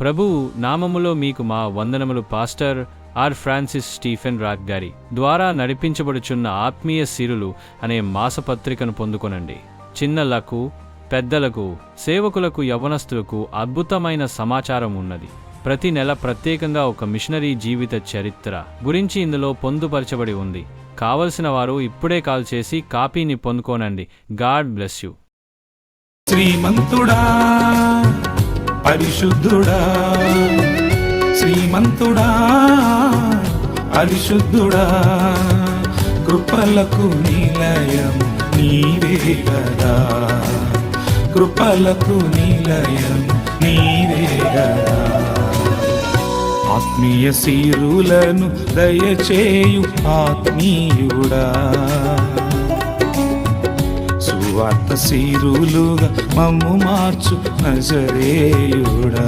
ప్రభువు నామములో మీకు మా వందనములు pastor R Francis Stephen Rock గారి ద్వారా నడిపించబడుచున్న ఆత్మీయ సిరులు అనే మాసపత్రికను పొందుకొనండి. చిన్నలకు పెద్దలకు సేవకులకు యవనస్తులకు అద్భుతమైన సమాచారం ఉన్నది. ప్రతి నెల ప్రత్యేకంగా ఒక మిషనరీ జీవిత చరిత్ర గురించి ఇందులో పొందుపరచబడి ఉంది. కావలసిన వారు ఇప్పుడే కాల్ చేసి కాపీని పొందుకోనండి. God bless you. శ్రీమంతుడా పరిశుద్ధుడా శ్రీమంతుడా పరిశుద్ధుడా. కృపలకు నిలయం నీవే కదా కృపలకు నిలయం నీవే కదా ఆత్మీయ సీరులను దయచేయు ఆత్మీయుడా. సువార్త సీరులుగా మమ్ము మార్చు నజరేయుడా.